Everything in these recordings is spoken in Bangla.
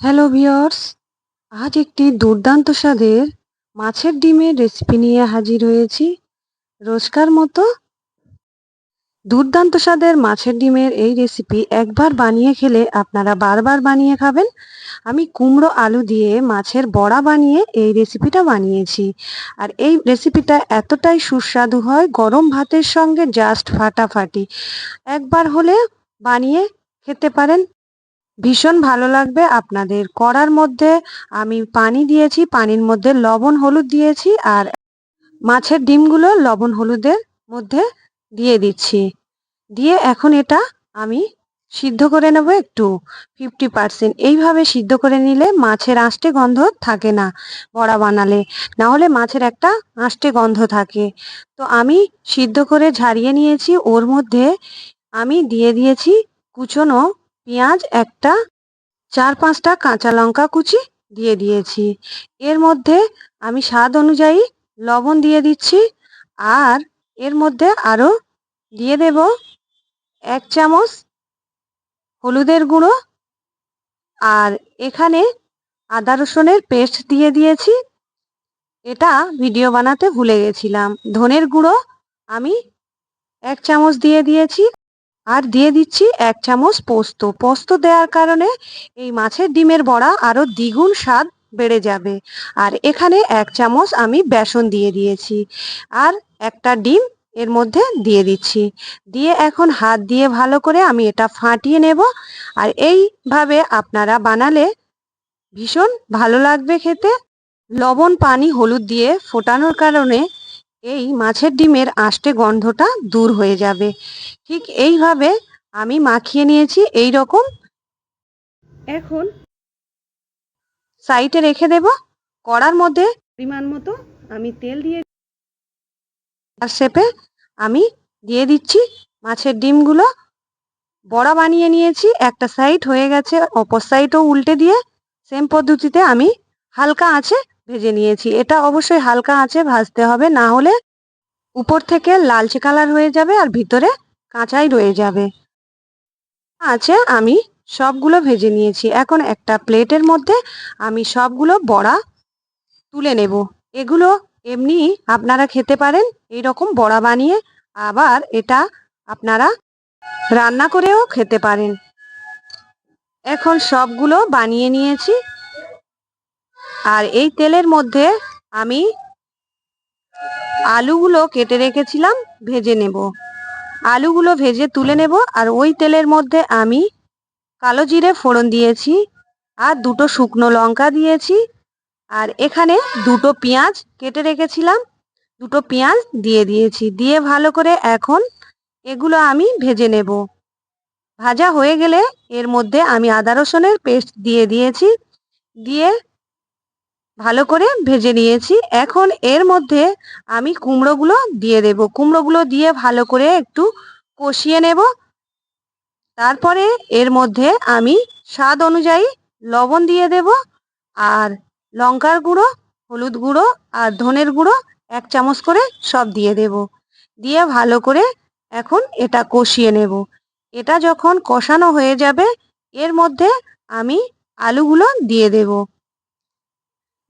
হ্যালো ভিওর্স আজ একটি দুর্দান্ত স্বাদের মাছের ডিমের রেসিপি নিয়ে হাজির হয়েছি। রোজকার মতো দুর্দান্ত স্বাদের মাছের ডিমের এই রেসিপি একবার বানিয়ে খেলে আপনারা বারবার বানিয়ে খাবেন। আমি কুমড়ো আলু দিয়ে মাছের বড়া বানিয়ে এই রেসিপিটা বানিয়েছি। আর এই রেসিপিটা এতটাই সুস্বাদু হয়, গরম ভাতের সঙ্গে জাস্ট ফাটাফাটি। একবার হলে বানিয়ে খেতে পারেন। ভীষণ ভালো লাগবে। আপনাদের কড়ার মধ্যে আমি পানি দিয়েছি, পানির মধ্যে লবণ, হলুদ দিয়েছি আর মাছের ডিমগুলো লবণ, হলুদের মধ্যে দিয়ে দিচ্ছি। দিয়ে এখন এটা আমি সিদ্ধ করে নেব একটু ফিফটি পার্সেন্ট এইভাবে সিদ্ধ করে নিলে মাছের আষ্টে গন্ধ থাকে না বড়া বানালে। না হলে মাছের একটা আষ্টে গন্ধ থাকে। তো আমি সিদ্ধ করে ঝারিয়ে নিয়েছি। ওর মধ্যে আমি দিয়ে দিয়েছি কুচনো পেঁয়াজ একটা, চার পাঁচটা কাঁচা লঙ্কা কুচি দিয়ে দিয়েছি। এর মধ্যে আমি স্বাদ অনুযায়ী লবণ দিয়ে দিচ্ছি আর এর মধ্যে আরও দিয়ে দেব এক চামচ হলুদের গুঁড়ো আর এখানে আদা রসুনের পেস্ট দিয়ে দিয়েছি। এটা ভিডিও বানাতে ভুলে গেছিলাম। ধনের গুঁড়ো আমি এক চামচ দিয়ে দিয়েছি। আর দিয়ে দিচ্ছি এক চামচ পোস্ত। পোস্ত দেওয়ার কারণে এই মাছের ডিমের বড়া আরও দ্বিগুণ স্বাদ বেড়ে যাবে। আর এখানে এক চামচ আমি বেসন দিয়ে দিয়েছি। আর একটা ডিম এর মধ্যে দিয়ে দিচ্ছি। দিয়ে এখন হাত দিয়ে ভালো করে আমি এটা ফাটিয়ে নেব। আর এইভাবে আপনারা বানালে ভীষণ ভালো লাগবে খেতে। লবণ, পানি, হলুদ দিয়ে ফোটানোর কারণে এই মাছের ডিমের আষ্টে গন্ধটা দূর হয়ে যাবে। ঠিক এইভাবে আমি মাখিয়ে নিয়েছি এই রকম এখন সাইডে রেখে দেব। কড়ার মধ্যে পরিমাণ মতো আমি তেল দিয়ে আর শেপে আমি দিয়ে দিচ্ছি মাছের ডিমগুলো। বড়া বানিয়ে নিয়েছি, একটা সাইড হয়ে গেছে, অপর সাইডও উল্টে দিয়ে সেম পদ্ধতিতে আমি হালকা আছে ভেজে নিয়েছি। এটা অবশ্যই হালকা আছে ভাজতে হবে, না হলে উপর থেকে লালচে কালার হয়ে যাবে আর ভিতরে কাঁচাই রয়ে যাবে। আছে আমি সবগুলো ভেজে নিয়েছি। এখন একটা প্লেটের মধ্যে আমি সবগুলো বড়া তুলে নেব। এগুলো এমনি আপনারা খেতে পারেন এই রকম বড়া বানিয়ে আবার এটা আপনারা রান্না করেও খেতে পারেন। এখন সবগুলো বানিয়ে নিয়েছি। আর এই তেলের মধ্যে আমি আলুগুলো কেটে রেখেছিলাম, ভেজে নেব। আলুগুলো ভেজে তুলে নেব আর ওই তেলের মধ্যে আমি কালো জিরে ফোড়ন দিয়েছি আর দুটো শুকনো লঙ্কা দিয়েছি আর এখানে দুটো পেঁয়াজ কেটে রেখেছিলাম, দুটো পেঁয়াজ দিয়ে দিয়েছি। দিয়ে ভালো করে এখন এগুলো আমি ভেজে নেব। ভাজা হয়ে গেলে এর মধ্যে আমি আদা রসুনের পেস্ট দিয়ে দিয়েছি। দিয়ে ভালো করে ভেজে নিয়েছি। এখন এর মধ্যে আমি কুমড়োগুলো দিয়ে দেব। কুমড়োগুলো দিয়ে ভালো করে একটু কষিয়ে নেব। তারপরে এর মধ্যে আমি স্বাদ অনুযায়ী লবণ দিয়ে দেব আর লঙ্কার গুঁড়ো, হলুদ গুঁড়ো আর ধনের গুঁড়ো এক চামচ করে সব দিয়ে দেব। দিয়ে ভালো করে এখন এটা কষিয়ে নেব। এটা যখন কষানো হয়ে যাবে, এর মধ্যে আমি আলুগুলো দিয়ে দেব।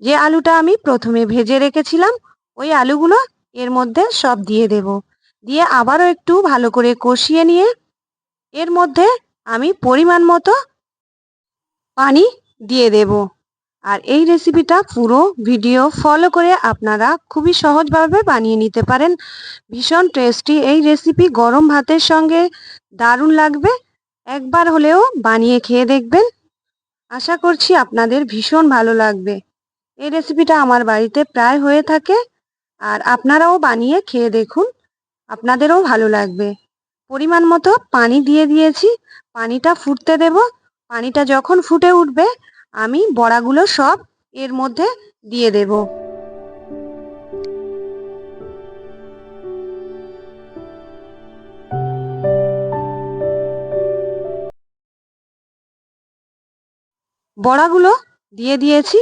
যে আলুটা আমি প্রথমে ভেজে রেখেছিলাম, ওই আলুগুলো এর মধ্যে সব দিয়ে দেব। দিয়ে আবারও একটু ভালো করে কষিয়ে নিয়ে, এর মধ্যে আমি পরিমাণ মতো পানি দিয়ে দেব। আর এই রেসিপিটা পুরো ভিডিও ফলো করে আপনারা খুবই সহজভাবে বানিয়ে নিতে পারেন। ভীষণ টেস্টি এই রেসিপি, গরম ভাতের সঙ্গে দারুণ লাগবে। একবার হলেও বানিয়ে খেয়ে দেখবেন। আশা করছি আপনাদের ভীষণ ভালো লাগবে। এই রেসিপিটা আমার বাড়িতে প্রায় হয়ে থাকে। আর আপনারাও বানিয়ে খেয়ে দেখুন। আপনাদেরও ভালো লাগবে। পরিমাণ মতো পানি দিয়ে দিয়েছি। পানিটা ফুটতে দেব। পানিটা যখন ফুটে উঠবে, আমি বড়াগুলো সব এর মধ্যে দিয়ে দেব। বড়াগুলো দিয়ে দিয়েছি।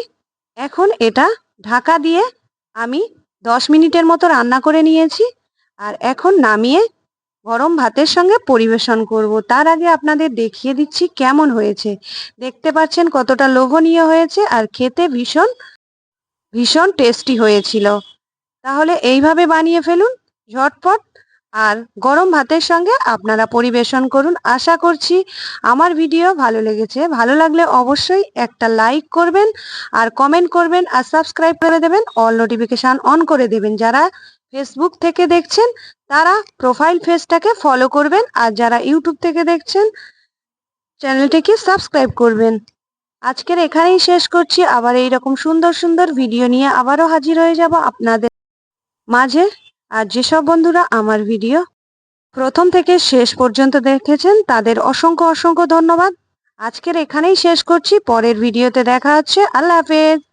এখন এটা ঢাকা দিয়ে আমি দশ মিনিটের মতো রান্না করে নিয়েছি আর এখন নামিয়ে গরম ভাতের সঙ্গে পরিবেশন করব। তার আগে আপনাদের দেখিয়ে দিচ্ছি কেমন হয়েছে। দেখতে পাচ্ছেন কতটা লোভনীয় হয়েছে আর খেতে ভীষণ ভীষণ টেস্টি হয়েছিল। তাহলে এইভাবে বানিয়ে ফেলুন, ঝটপট আর গরম ভাতের সঙ্গে আপনারা পরিবেশন করুন। আশা করছি আমার ভিডিও ভালো লেগেছে। ভালো লাগলে অবশ্যই একটা লাইক করবেন আর কমেন্ট করবেন আর সাবস্ক্রাইব করে দেবেন। অল নোটিফিকেশান অন করে দেবেন। যারা ফেসবুক থেকে দেখছেন, তারা প্রোফাইল পেজটাকে ফলো করবেন আর যারা ইউটিউব থেকে দেখছেন চ্যানেলটিকে সাবস্ক্রাইব করবেন। আজকের এখানেই শেষ করছি। আবার এইরকম সুন্দর সুন্দর ভিডিও নিয়ে আবারও হাজির হয়ে যাব আপনাদের মাঝে। আর যেসব বন্ধুরা আমার ভিডিও প্রথম থেকে শেষ পর্যন্ত দেখেছেন, তাদের অসংখ্য অসংখ্য ধন্যবাদ। আজকের এখানেই শেষ করছি, পরের ভিডিওতে দেখা হচ্ছে। আল্লাহ হাফেজ।